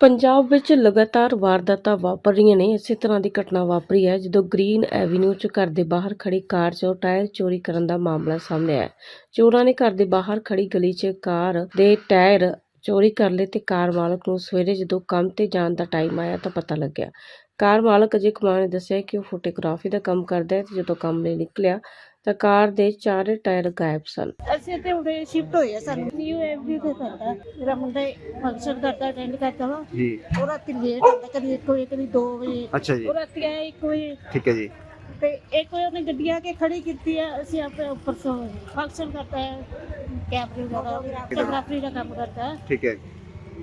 ਪੰਜਾਬ ਵਿੱਚ ਲਗਾਤਾਰ ਵਾਰਦਾਤਾਂ ਵਾਪਰ ਰਹੀਆਂ ਨੇ। ਇਸੇ ਤਰ੍ਹਾਂ ਦੀ ਘਟਨਾ ਵਾਪਰੀ ਹੈ, ਜਦੋਂ ਗ੍ਰੀਨ ਐਵੀਨਿਊ 'ਚ ਘਰ ਦੇ ਬਾਹਰ ਖੜੀ ਕਾਰ 'ਚੋਂ ਟਾਇਰ ਚੋਰੀ ਕਰਨ ਦਾ ਮਾਮਲਾ ਸਾਹਮਣੇ ਆਇਆ। ਚੋਰਾਂ ਨੇ ਘਰ ਦੇ ਬਾਹਰ ਖੜੀ ਗਲੀ 'ਚ ਕਾਰ ਦੇ ਟਾਇਰ ਚੋਰੀ ਕਰ ਲਏ ਤੇ ਕਾਰ ਮਾਲਕ ਨੂੰ ਸਵੇਰੇ ਜਦੋਂ ਕੰਮ ਤੇ ਜਾਣ ਦਾ ਟਾਈਮ ਆਇਆ ਤਾਂ ਪਤਾ ਲੱਗਿਆ। ਕਾਰ ਮਾਲਕ ਅਜੇ ਕੁਮਾਰ ਨੇ ਦੱਸਿਆ ਕਿ ਉਹ ਫੋਟੋਗ੍ਰਾਫੀ ਦਾ ਕੰਮ ਕਰਦਾ ਹੈ ਤੇ ਜਦੋਂ ਕੰਮ ਲਈ ਨਿਕਲਿਆ ਤਾਂ ਕਾਰ ਦੇ ਚਾਰੇ ਟਾਇਰ ਗਾਇਬ ਸਨ। ਅਸੀਂ ਤੇ ਉਰੇ ਸ਼ਿਫਟ ਹੋਏ ਆ ਸਾਨੂੰ। ਨਿਊ ਐਵਰੀ ਤੇ ਕਰਦਾ ਮੇਰਾ ਮੁੰਡਾ ਫੰਕਸ਼ਨ ਕਰਦਾ ਅਟੈਂਡ ਕਰਦਾ ਵਾ। ਜੀ। ਉਹ ਰਾਤੀ ਲੇਟ ਆਉਂਦਾ ਕਦੀ 1 ਵਜੇ ਕਦੀ 2 ਵਜੇ। ਅੱਛਾ ਜੀ। ਉਹ ਰਾਤੀ ਆਇਆ 1 ਵਜੇ। ਠੀਕ ਹੈ ਜੀ। ਤੇ ਇੱਕ ਵਜੇ ਉਹਨੇ ਗੱਡੀ ਆ ਕੇ ਖੜੀ ਕੀਤੀ ਆ। ਅਸੀਂ ਆਪਣੇ ਉੱਪਰ ਸੋ ਫੰਕਸ਼ਨ ਕਰਦਾ ਹੈ ਕੈਮਰੇ ਵਗੈਰਾ ਫੋਟੋਗ੍ਰਾਫੀ ਦਾ ਕੰਮ ਕਰਦਾ ਠੀਕ ਹੈ।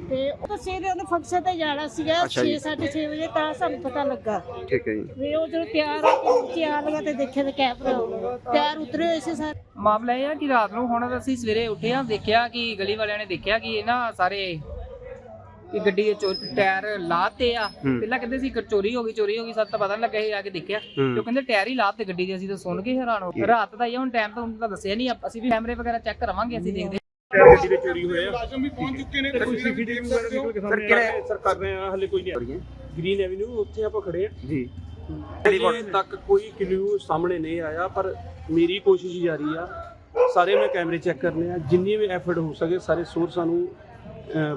ਤੇ ਉਹ ਤਾਂ ਸਵੇਰੇ ਉਹਨੇ ਫੰਕਸ਼ਨ ਤੇ ਜਾਣਾ ਸੀਗਾ ਅੱਛਾ 6 ਜੀ। 6:30 ਵਜੇ ਤਾਂ ਸਾਨੂੰ ਪਤਾ ਲੱਗਾ ਠੀਕ ਹੈ ਜੀ ਵੀ ਉਹ ਜਦੋਂ ਤਿਆਰ ਹੋ ਕੇ ਨੀਚੇ ਆ ਲਗਾ ਤੇ ਦੇਖਿਆ ਤੇ ਕੈਮਰਾ ਤਿਆਰ ਉਤਰੇ ਹੋਏ ਸੀ ਸਾਰੇ ਮਾਮਲਾ ਇਹ ਆ ਕਿ ਰਾਤ ਨੂੰ ਹੁਣ ਅਸੀਂ ਸਵੇਰੇ ਉੱਠੇ ਆ ਦੇਖਿਆ ਕਿ ਗਲੀ ਵਾਲਿਆਂ ਨੇ ਦੇਖਿਆ ਕਿ ਇਹ ਨਾ ਸਾਰੇ ਕਿ ਗੱਡੀ ਦੇ ਚੋ- ਟਾਇਰ ਲਾਤੇ ਆ ਹੂੰ। ਪਹਿਲਾਂ ਕਹਿੰਦੇ ਸੀ ਕਿ ਚੋਰੀ ਹੋ ਗਈ ਚੋਰੀ ਹੋ ਗਈ ਸਾਨੂੰ ਤਾਂ ਪਤਾ ਨਹੀਂ ਲੱਗਿਆ ਇਹ ਆ ਕੇ ਦੇਖਿਆ ਹੂੰ। ਤੇ ਉਹ ਕਹਿੰਦੇ ਟਾਇਰ ਹੀ ਲਾਤੇ ਗੱਡੀ ਦੇ ਅਸੀਂ ਤਾਂ ਸੁਣ ਕੇ ਹੈਰਾਨ ਹੋ ਗਏ? ਰਾਤ ਦਾ ਹੀ ਆ, ਹੁਣ ਟਾਈਮ ਤਾਂ ਹੁਣ ਤਾਂ ਦੱਸਿਆ ਨਹੀਂ ਅਸੀਂ ਵੀ ਕੈਮਰੇ ਵਗੈਰਾ ਚੈੱਕ ਕਰਾਵਾਂਗੇ ਅਸੀਂ ਦੇਖਦੇ ਗੱਡੀ ਦੇ ਚੋਰੀ ਹੋਏ ਆ। ਰਾਜਮ ਵੀ ਪਹੁੰਚ ਚੁੱਕੇ ਨੇ ਕੋਈ ਸੀਸੀਟੀਵੀ ਵਗੈਰਾ ਨਿਕਲ ਕੇ ਸਾਹਮਣੇ ਆ? ਰਹੇ ਸਰ ਕਰ ਰਹੇ ਆ ਹਲੇ ਕੋਈ ਨਹੀਂ ਆ। ਰਹੀ ਗ੍ਰੀਨ ਐਵਨਿਊ ਉੱਥੇ ਆਪਾਂ ਖੜੇ ਆ। ਜੀ। ਹਲੇ ਤੱਕ ਕੋਈ ਕਲੂ ਸਾਹਮਣੇ ਨਹੀਂ ਆਇਆ ਪਰ ਮੇਰੀ ਕੋਸ਼ਿਸ਼ ਜਾਰੀ ਆ। ਸਾਰੇ ਮੈਂ ਕੈਮਰੇ ਚੈੱਕ ਕਰਨੇ ਆ। ਜਿੰਨੀ ਵੀ ਐਫਰਟ ਹੋ ਸਕੇ ਸਾਰੇ ਸੋਰਸ ਸਾਨੂੰ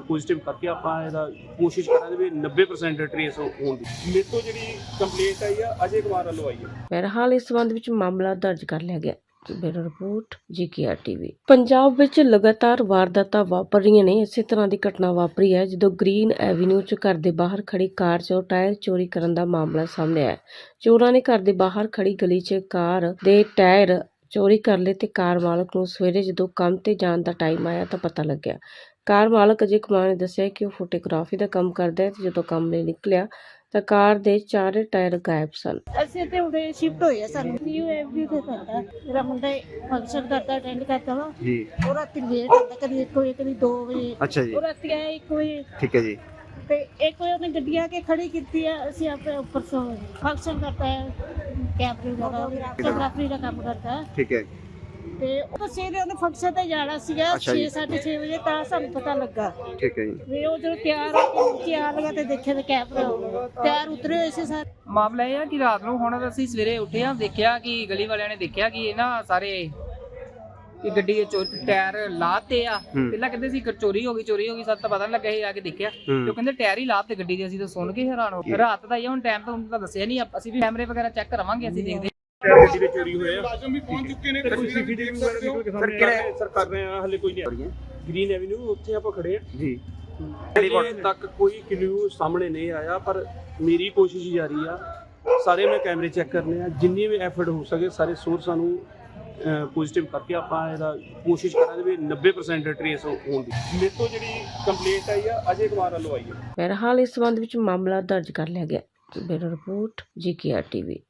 ਪੋਜ਼ਿਟਿਵ ਕਰਕੇ ਆਪਾਂ ਇਹਦਾ ਕੋਸ਼ਿਸ਼ ਕਰਾਂਗੇ ਵੀ 90% ਟ੍ਰੇਸ ਹੋਣ ਦੀ। ਮੇਰੇ ਤੋਂ ਜਿਹੜੀ ਕੰਪਲੇਂਟ ਆਈ ਆ ਅਜੇ ਕੁਮਾਰ ਵੱਲੋਂ ਆਈ ਆ। ਬਹਰਹਾਲ ਇਸ ਸੰਬੰਧ ਵਿੱਚ ਮਾਮਲਾ ਦਰਜ ਕਰ ਲਿਆ ਗਿਆ। Bureau report GKR TV. Punjab ਵਿੱਚ ਲਗਾਤਾਰ ਵਾਰਦਾਤਾਂ ਵਾਪਰ ਰਹੀਆਂ ਨੇ। ਇਸੇ ਤਰ੍ਹਾਂ ਦੀ ਘਟਨਾ ਵਾਪਰੀ ਹੈ ਜਦੋਂ ਗ੍ਰੀਨ ਐਵੀਨਿਊ 'ਚ ਘਰ ਦੇ ਬਾਹਰ ਖੜੀ ਕਾਰ 'ਚੋਂ ਟਾਇਰ ਚੋਰੀ ਕਰਨ ਦਾ ਮਾਮਲਾ ਸਾਹਮਣੇ ਆਇਆ। ਚੋਰਾਂ ਨੇ ਘਰ ਦੇ ਬਾਹਰ ਖੜੀ ਗਲੀ 'ਚ ਕਾਰ ਦੇ ਟਾਇਰ ਚੋਰੀ ਕਰ ਲਏ ਤੇ ਕਾਰ ਮਾਲਕ ਨੂੰ ਸਵੇਰੇ ਜਦੋਂ ਕੰਮ ਤੇ ਜਾਣ ਦਾ ਟਾਈਮ ਆਇਆ ਤਾਂ ਪਤਾ ਲੱਗਿਆ। ਕਾਰ ਮਾਲਕ ਅਜੇ ਕੁਮਾਰ ਨੇ ਦੱਸਿਆ ਕਿ ਉਹ ਫੋਟੋਗ੍ਰਾਫੀ ਦਾ ਕੰਮ ਕਰਦਾ ਹੈ ਤੇ ਜਦੋਂ ਕੰਮ ਲਈ ਨਿਕਲਿਆ ਤਾਂ ਕਾਰ ਦੇ ਚਾਰੇ ਟਾਇਰ ਗਾਇਬ ਸਨ। ਅਸੀਂ ਤੇ ਉਰੇ ਸ਼ਿਫਟ ਹੋਏ ਆ ਸਾਨੂੰ। ਨਿਊ ਐਵਰੀ ਤੇ ਕਰਦਾ। ਮੇਰਾ ਮੁੰਡਾ ਫੰਕਸ਼ਨ ਕਰਦਾ ਅਟੈਂਡ ਕਰਦਾ ਵਾ। ਜੀ। ਉਹ ਰਾਤੀ ਲੇਟ ਆਉਂਦਾ ਕਦੀ 1 ਵਜੇ ਕਦੀ 2 ਵਜੇ। ਅੱਛਾ ਜੀ। ਉਹ ਰਾਤੀ ਆਇਆ 1 ਵਜੇ। ਠੀਕ ਹੈ ਜੀ। ਤੇ ਇੱਕ ਵਜੇ ਉਹਨੇ ਗੱਡੀ ਆ ਕੇ ਖੜੀ ਕੀਤੀ ਆ। ਅਸੀਂ ਆਪਣੇ ਉੱਪਰ ਸੋ ਫੰਕਸ਼ਨ ਕਰਦਾ ਹੈ। ਕੈਮਰੇ ਵਗੈਰਾ ਫੋਟੋਗ੍ਰਾਫੀ ਦਾ ਕੰਮ ਕਰਦਾ ਠੀਕ ਹੈ। ਤੇ ਉਹ ਸਵੇਰੇ ਉਹਨੇ ਫੰਕਸ਼ਨ ਤੇ ਜਾਣਾ ਸੀਗਾ ਅੱਛਾ 6 ਜੀ। 6:30 ਵਜੇ ਤਾਂ ਸਾਨੂੰ ਪਤਾ ਲੱਗਾ। ਠੀਕ ਹੈ ਜੀ। ਵੀ ਉਹ ਜਦੋਂ ਤਿਆਰ ਹੋ ਕੇ ਨੀਚੇ ਆ ਲਗਾ ਤੇ ਦੇਖਿਆ ਤੇ ਕੈਮਰਾ ਤਿਆਰ ਉਤਰੇ ਹੋਏ ਸੀ ਸਾਰੇ। ਮਾਮਲਾ ਇਹ ਆ ਕਿ ਰਾਤ ਨੂੰ ਹੁਣ ਅਸੀਂ ਸਵੇਰੇ ਉੱਠੇ ਆ ਦੇਖਿਆ ਕਿ ਗਲੀ ਵਾਲਿਆਂ ਨੇ ਦੇਖਿਆ ਕਿ ਇਹ ਨਾ ਸਾਰੇ ਕਿ ਗੱਡੀ ਦੇ ਚੋ- ਟਾਇਰ ਲਾਤੇ ਆ। ਹੂੰ। ਪਹਿਲਾਂ ਕਹਿੰਦੇ ਸੀ ਕਿ ਚੋਰੀ ਹੋ ਗਈ ਚੋਰੀ ਹੋ ਗਈ ਸਾਨੂੰ ਤਾਂ ਪਤਾ ਨਹੀਂ ਲੱਗਿਆ ਇਹ ਆ ਕੇ ਦੇਖਿਆ। ਤੇ ਉਹ ਕਹਿੰਦੇ ਟਾਇਰ ਹੀ ਲਾਤੇ ਗੱਡੀ ਦੇ ਅਸੀਂ ਤਾਂ ਸੁਣ ਕੇ ਹੈਰਾਨ ਹੋ ਗਏ? ਰਾਤ ਦਾ ਹੀ ਆ, ਹੁਣ ਟਾਈਮ ਤਾਂ ਹੁਣ ਤਾਂ ਦੱਸਿਆ ਨਹੀਂ ਅਸੀਂ ਵੀ ਕੈਮਰੇ ਵਗੈਰਾ ਚੈੱਕ ਕਰਾਵਾਂਗੇ ਅਸੀਂ ਦੇਖਦੇ ਗੱਡੀ ਦੇ ਚੋਰੀ ਹੋਏ ਆ। ਰਾਜਮ ਵੀ ਪਹੁੰਚ ਚੁੱਕੇ ਨੇ ਕੋਈ ਸੀਸੀਟੀਵੀ ਵਗੈਰਾ ਨਿਕਲ ਕੇ ਸਾਹਮਣੇ ਆ। ਰਹੇ ਸਰ ਕਰ ਰਹੇ ਆ ਹਲੇ ਕੋਈ ਨਹੀਂ ਆ ਰਹੀ ਗ੍ਰੀਨ ਐਵਨਿਊ ਉੱਥੇ ਆਪਾਂ ਖੜੇ ਆ। ਜੀ। ਹਲੇ ਤੱਕ ਕੋਈ ਕਲੂ ਸਾਹਮਣੇ ਨਹੀਂ ਆਇਆ ਪਰ ਮੇਰੀ ਕੋਸ਼ਿਸ਼ ਜਾਰੀ ਆ। ਸਾਰੇ ਮੈਂ ਕੈਮਰੇ ਚੈੱਕ ਕਰਨੇ ਆ। ਜਿੰਨੀ ਵੀ ਐਫਰਟ ਹੋ ਸਕੇ ਸਾਰੇ ਸੋਰਸ ਸਾਨੂੰ ਪੋਜ਼ਿਟਿਵ ਕਰਕੇ ਆਪਾਂ ਇਹਦਾ ਕੋਸ਼ਿਸ਼ ਕਰਾਂਗੇ ਵੀ 90% ਟ੍ਰੇਸ ਹੋਣ ਦੀ। ਮੇਰੇ ਤੋਂ ਜਿਹੜੀ ਕੰਪਲੇਂਟ ਆਈ ਆ ਅਜੇ ਕੁਮਾਰ ਵੱਲੋਂ ਆਈ ਆ। ਬਹਰਹਾਲ ਇਸ ਸੰਬੰਧ ਵਿੱਚ ਮਾਮਲਾ ਦਰਜ ਕਰ ਲਿਆ ਗਿਆ। Bureau report GKR TV.